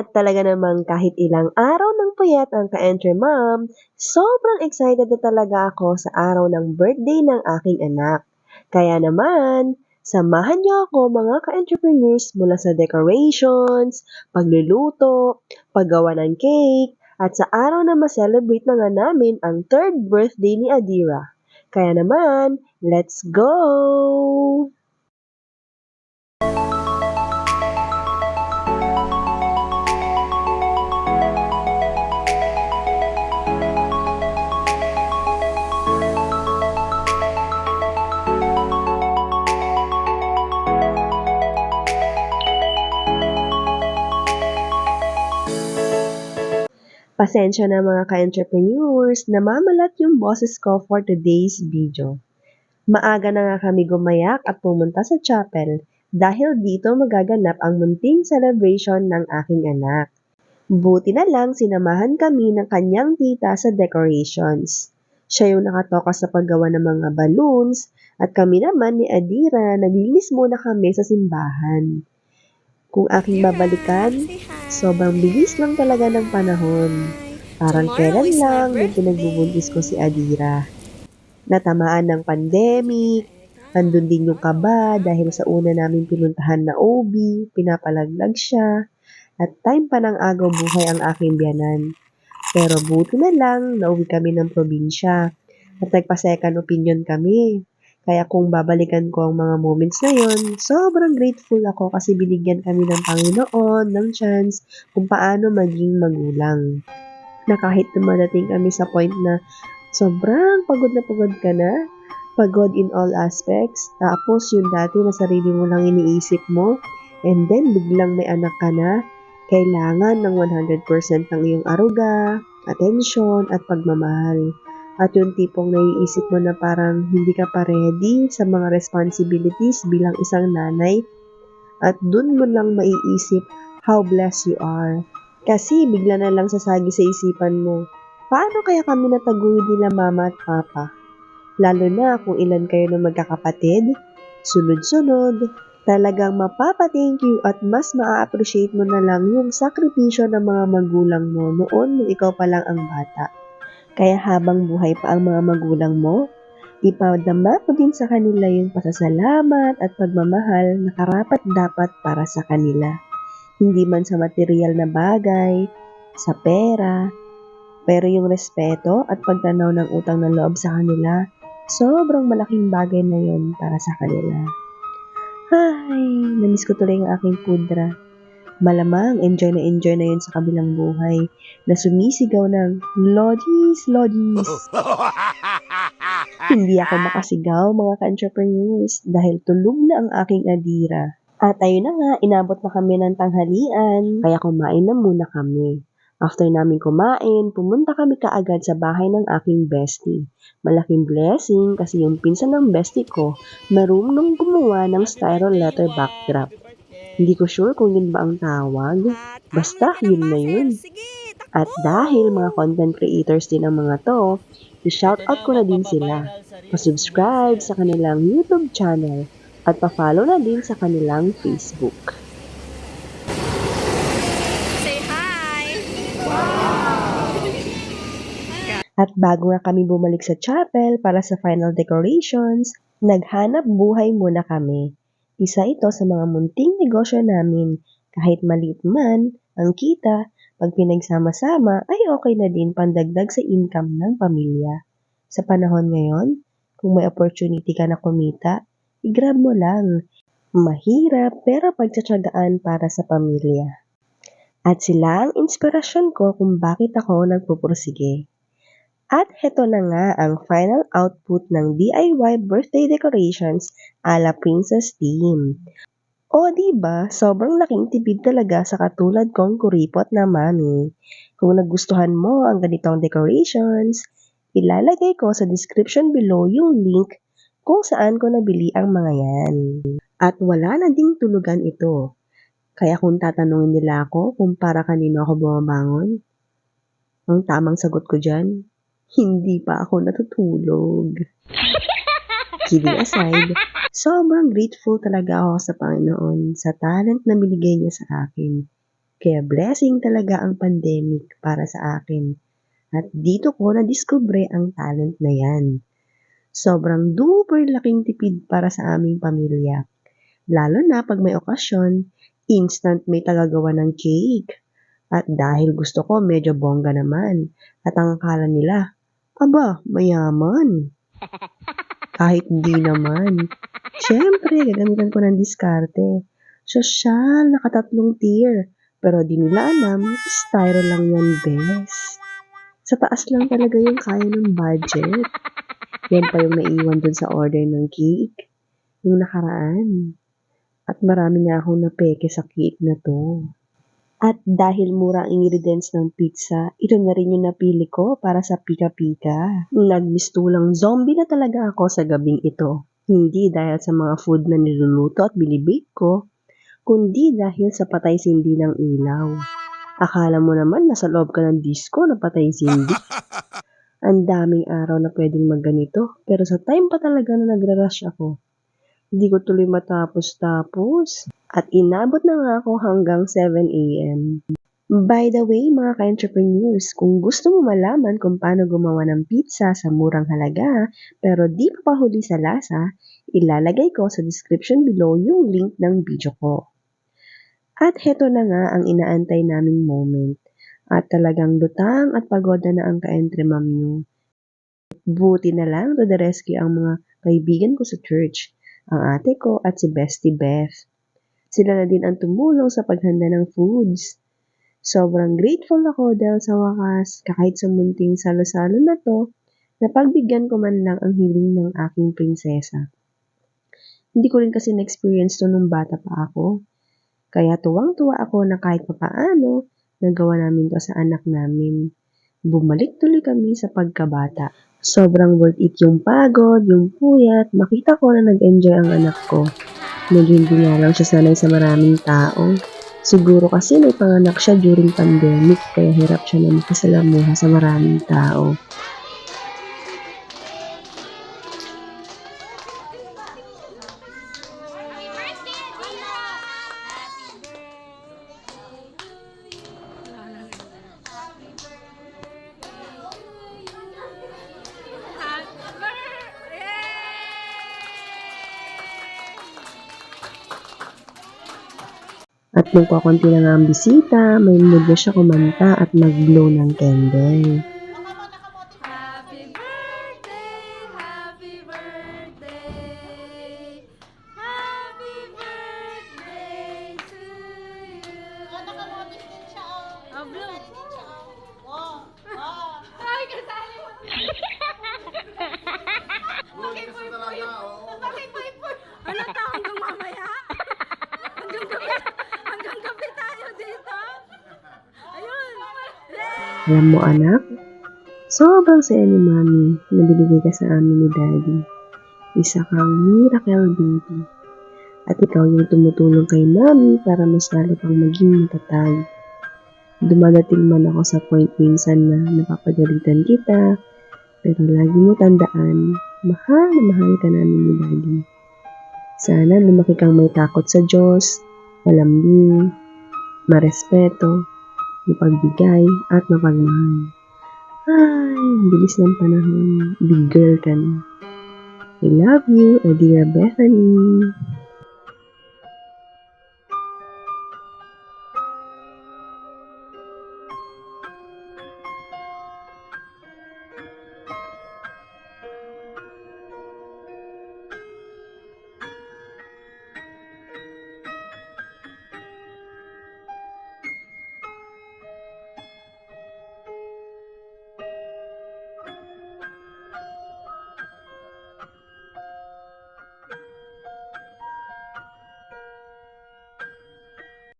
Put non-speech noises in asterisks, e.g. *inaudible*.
At talaga namang kahit ilang araw ng puyat ang ka-entry mom, sobrang excited na talaga ako sa araw ng birthday ng aking anak. Kaya naman, samahan niyo ako mga ka-entrepreneurs mula sa decorations, pagluluto, paggawa ng cake, at sa araw na ma-celebrate na nga namin ang third birthday ni Adira. Kaya naman, let's go! Pasensya na mga ka-entrepreneurs, namamalat yung boses ko for today's video. Maaga na nga kami gumayak at pumunta sa chapel dahil dito magaganap ang munting celebration ng aking anak. Buti na lang sinamahan kami ng kanyang tita sa decorations. Siya yung nakatoka sa paggawa ng mga balloons at kami naman ni Adira naglinis muna kami sa simbahan. Kung aking babalikan, sobrang bilis lang talaga ng panahon. Parang kailan lang nung pinagbubuntis ko si Adira. Natamaan ng pandemic, andun din yung kaba dahil sa una namin pinuntahan na OB, pinapalaglag siya, at time pa ng agaw buhay ang aking biyanan. Pero buti na lang, nauwi kami ng probinsya at nagpa-second opinion kami. Kaya kung babalikan ko ang mga moments na yon, sobrang grateful ako kasi binigyan kami ng Panginoon ng chance kung paano maging magulang. Na kahit dumadating kami sa point na sobrang pagod na pagod ka na, pagod in all aspects, tapos yung dati na sarili mo lang iniisip mo, and then biglang may anak ka na, kailangan ng 100% ng iyong aruga, attention, at pagmamahal. At yung tipong naiisip mo na parang hindi ka pa ready sa mga responsibilities bilang isang nanay. At dun mo lang maiisip how blessed you are. Kasi bigla na lang sasagi sa isipan mo, paano kaya kami nataguyod nila mama at papa? Lalo na kung ilan kayo na magkakapatid, sunod-sunod, talagang mapapa-thank you at mas maa-appreciate mo na lang yung sakripisyo ng mga magulang mo noon nung ikaw pa lang ang bata. Kaya habang buhay pa ang mga magulang mo, ipadama mo din sa kanila yung pasasalamat at pagmamahal na karapat dapat para sa kanila. Hindi man sa material na bagay, sa pera, pero yung respeto at pagtanaw ng utang na loob sa kanila, sobrang malaking bagay na yon para sa kanila. Ay, namiss ko tuloy ang aking pudra. Malamang enjoy na enjoy na yun sa kabilang buhay na sumisigaw ng Lodis, Lodis. *laughs* Hindi ako makasigaw mga ka-entrepreneurs dahil tulog na ang aking adira. At ayun na nga, inabot na kami ng tanghalian, kaya kumain na muna kami. After namin kumain, pumunta kami kaagad sa bahay ng aking bestie. Malaking blessing kasi yung pinsan ng bestie ko, marunong gumawa ng spiral letter backdrop. Hindi ko sure kung yun ba ang tawag. Basta, yun na yun. At dahil mga content creators din ang mga to, i-shoutout ko na din sila. Pa-subscribe sa kanilang YouTube channel at pa-follow na din sa kanilang Facebook. Say hi! At bago nga kami bumalik sa chapel para sa final decorations, naghanap buhay muna kami. Isa ito sa mga munting negosyo namin. Kahit maliit man, ang kita, pag pinagsama-sama ay okay na din pandagdag sa income ng pamilya. Sa panahon ngayon, kung may opportunity ka na kumita, i-grab mo lang. Mahirap pero pagtsatsagaan para sa pamilya. At sila ang inspirasyon ko kung bakit ako nagpupursige. At heto na nga ang final output ng DIY birthday decorations ala Princess Team. O ba, sobrang laking tipid talaga sa katulad kong kuripot na mami. Kung nagustuhan mo ang ganitong decorations, ilalagay ko sa description below yung link kung saan ko nabili ang mga yan. At wala na ding tulugan ito. Kaya kung tatanungin nila ako kung para kanino ako bumabangon, ang tamang sagot ko dyan, hindi pa ako natutulog. Kidding aside, sobrang grateful talaga ako sa Panginoon sa talent na binigay niya sa akin. Kaya blessing talaga ang pandemic para sa akin. At dito ko na-discover ang talent na yan. Sobrang duper laking tipid para sa aming pamilya. Lalo na pag may okasyon, instant may tagagawa ng cake. At dahil gusto ko medyo bongga naman, at ang akala nila, aba, mayaman. *laughs* Kahit di naman. Siyempre, gagamitan ko ng diskarte. Sosyal, nakatatlong tier. Pero di nila alam, styro lang yan, bes. Sa taas lang talaga yung kaya ng budget. Yan pa yung naiwan dun sa order ng cake. Yung nakaraan. At marami nga akong napeke sa cake na to. At dahil mura ang ingredients ng pizza, ito na rin yung napili ko para sa pika-pika. Nagmistulang zombie na talaga ako sa gabing ito. Hindi dahil sa mga food na niluluto at binibake ko, kundi dahil sa patay sindi ng ilaw. Akala mo naman nasa loob ka ng disco na patay sindi. *laughs* Ang daming araw na pwedeng magganito, pero sa time pa talaga na nagra-rush ako. Hindi ko tuloy matapos-tapos. At inabot na nga ako hanggang 7 a.m. By the way, mga ka-entrepreneurs, kung gusto mo malaman kung paano gumawa ng pizza sa murang halaga pero di pa pahuli sa lasa, ilalagay ko sa description below yung link ng video ko. At heto na nga ang inaantay naming moment. At talagang lutang at pagoda na ang ka-entre ma'am nyo. Buti na lang to the rescue ang mga kaibigan ko sa church, ang ate ko at si Bestie Beth. Sila na din ang tumulong sa paghanda ng foods. Sobrang grateful ako dahil sa wakas, kahit sa munting salo-salo na to, napagbigyan ko man lang ang hiling ng aking prinsesa. Hindi ko rin kasi na-experience to nung bata pa ako. Kaya tuwang-tuwa ako na kahit papaano, nagawa namin to sa anak namin. Bumalik tuloy kami sa pagkabata. Sobrang worth it yung pagod, yung puyat, makita ko na nag-enjoy ang anak ko. Nga lang siya sanay sa maraming tao. Siguro kasi may panganak siya during pandemic, kaya hirap siya na makasalamuha sa maraming tao. At nung kakunti na nga ang bisita, may mood na siya kumanta at mag-blow ng candle. Happy Alam mo anak, sobrang saya ni mami na binigay ka sa amin ni daddy. Isa kang miracle baby. At ikaw yung tumutulong kay mami para mas lalo pang maging matatag. Dumadating man ako sa point minsan na napapagalitan kita, pero lagi mo tandaan, mahal na mahal ka namin ni daddy. Sana lumaki kang may takot sa Diyos, malambing, marespeto, mapagbigay at mapagmahal. Ay, bilis ng panahon. Big girl ka na. I love you, Adira Bethany.